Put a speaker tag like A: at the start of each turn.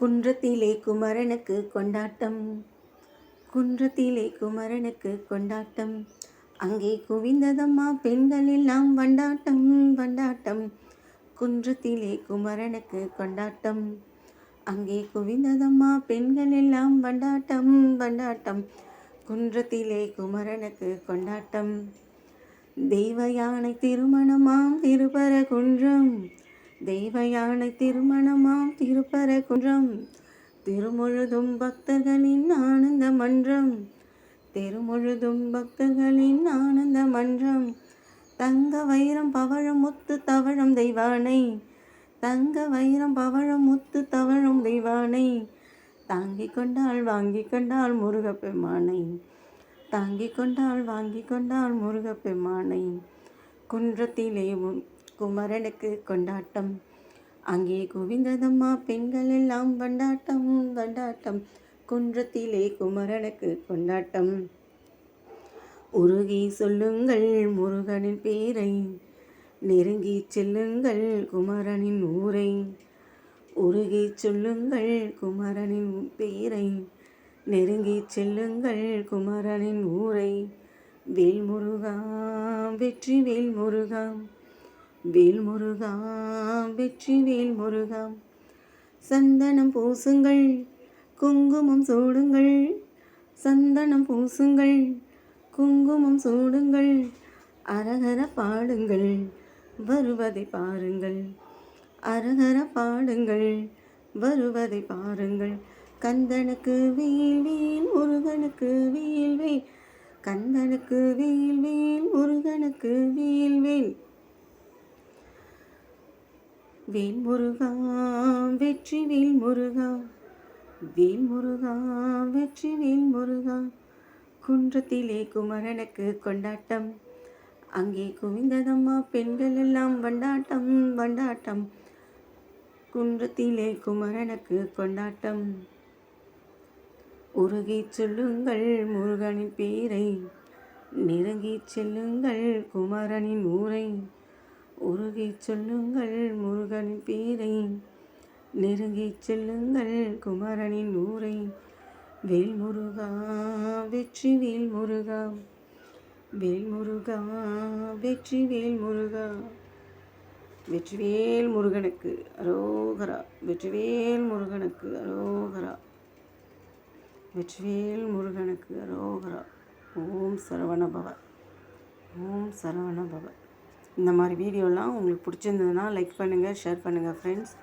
A: குன்றத்திலே குமரனுக்கு கொண்டாட்டம். குன்றத்திலே குமரனுக்கு கொண்டாட்டம். அங்கே குவிந்ததம்மா பெண்கள் எல்லாம் வண்டாட்டம் வண்டாட்டம். குன்றத்திலே குமரனுக்கு கொண்டாட்டம். அங்கே குவிந்ததம்மா பெண்கள் எல்லாம் வண்டாட்டம் வண்டாட்டம். குன்றத்திலே குமரனுக்கு கொண்டாட்டம். தெய்வ யானை திருமணமாம் திருபர குன்றம் தெய்வ யானை திருமணமாம் திருப்பர குன்றம். திருமுழுதும் பக்தர்களின் ஆனந்த மன்றம். திருமுழுதும் பக்தர்களின் ஆனந்த மன்றம். தங்க வைரம் பவழம் முத்து தவழம் தெய்வானை. தங்க வைரம் பவழம் முத்து தவழும் தெய்வானை. தாங்கிக் கொண்டாள் வாங்கி கொண்டாள் முருகப்பெருமானை தாங்கிக் கொண்டாள் வாங்கி கொண்டாள் முருகப்பெருமானை குன்றத்திலே குமரனுக்கு கொண்டாட்டம். அங்கே குவிந்ததம்மா பெண்கள் எல்லாம் வண்டாட்டம் வண்டாட்டம். குன்றத்திலே குமரனுக்கு கொண்டாட்டம். உருகி சொல்லுங்கள் முருகனின் பேரை நெருங்கி செல்லுங்கள் குமரனின் ஊரை. உருகி சொல்லுங்கள் குமரனின் பேரை நெருங்கி செல்லுங்கள் குமரனின் ஊரை. வேல்முருகா வெற்றி வேல்முருகா. வேல்முருகா வெற்றி வேல்முருகா. சந்தனம் பூசுங்கள் குங்குமம் சூடுங்கள். சந்தனம் பூசுங்கள் குங்குமம் சூடுங்கள். அரகர பாடுங்கள் வருவதை பாருங்கள். அரகர பாடுங்கள் வருவதை பாருங்கள். கந்தனுக்கு வேல் வேல் முருகனுக்கு வேல் வேல் கந்தனுக்கு வேல் வேல் முருகனுக்கு வேல் வேல் வேல் முருகா வெற்றி வேல் முருகா வேல் முருகா வெற்றி வேல் முருகா குன்றத்திலே குமரனுக்கு கொண்டாட்டம். அங்கே குவிந்ததம்மா பெண்கள் எல்லாம் வண்டாட்டம் வண்டாட்டம். குன்றத்திலே குமரனுக்கு கொண்டாட்டம். உருகி சொல்லுங்கள் முருகனின் பேரை நெருங்கி செல்லுங்கள் குமரனின் ஊரை. உருகி சொல்லுங்கள் முருகனின் பேரை நெருங்கி செல்லுங்கள் குமரனின் ஊரை. வேல் முருகா வெற்றி வேல் முருகா வேல் முருகா வெற்றி வேல் முருகா வெற்றிவேல் முருகனுக்கு அரோகரா. வெற்றிவேல் முருகனுக்கு அரோகரா. வெற்றிவேல் முருகனுக்கு அரோகரா ஓம் சரவணபவ ஓம் சரவணபவ இந்த மாதிரி வீடியோலாம் உங்களுக்கு பிடிச்சிருந்ததுன்னா லைக் பண்ணுங்கள் ஷேர் பண்ணுங்கள் ஃப்ரெண்ட்ஸ்